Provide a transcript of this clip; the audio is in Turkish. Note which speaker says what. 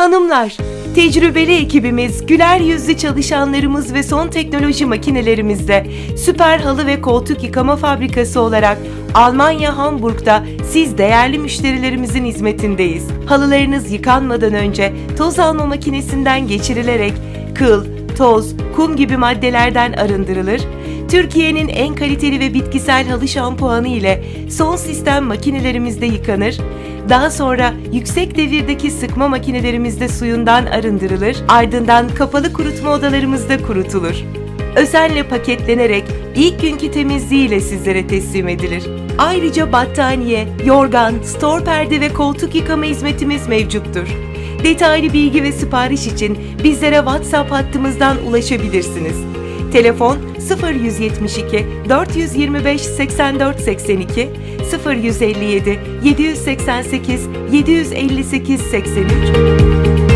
Speaker 1: Hanımlar, tecrübeli ekibimiz, güler yüzlü çalışanlarımız ve son teknoloji makinelerimizle süper halı ve koltuk yıkama fabrikası olarak Almanya Hamburg'da siz değerli müşterilerimizin hizmetindeyiz. Halılarınız yıkanmadan önce toz alma makinesinden geçirilerek kıl, toz, kum gibi maddelerden arındırılır. Türkiye'nin en kaliteli ve bitkisel halı şampuanı ile son sistem makinelerimizde yıkanır. Daha sonra yüksek devirdeki sıkma makinelerimizde suyundan arındırılır. Ardından kapalı kurutma odalarımızda kurutulur. Özenle paketlenerek ilk günkü temizliğiyle sizlere teslim edilir. Ayrıca battaniye, yorgan, stor perde ve koltuk yıkama hizmetimiz mevcuttur. Detaylı bilgi ve sipariş için bizlere WhatsApp hattımızdan ulaşabilirsiniz. Telefon 0172 425 84 82 0157 788 758 83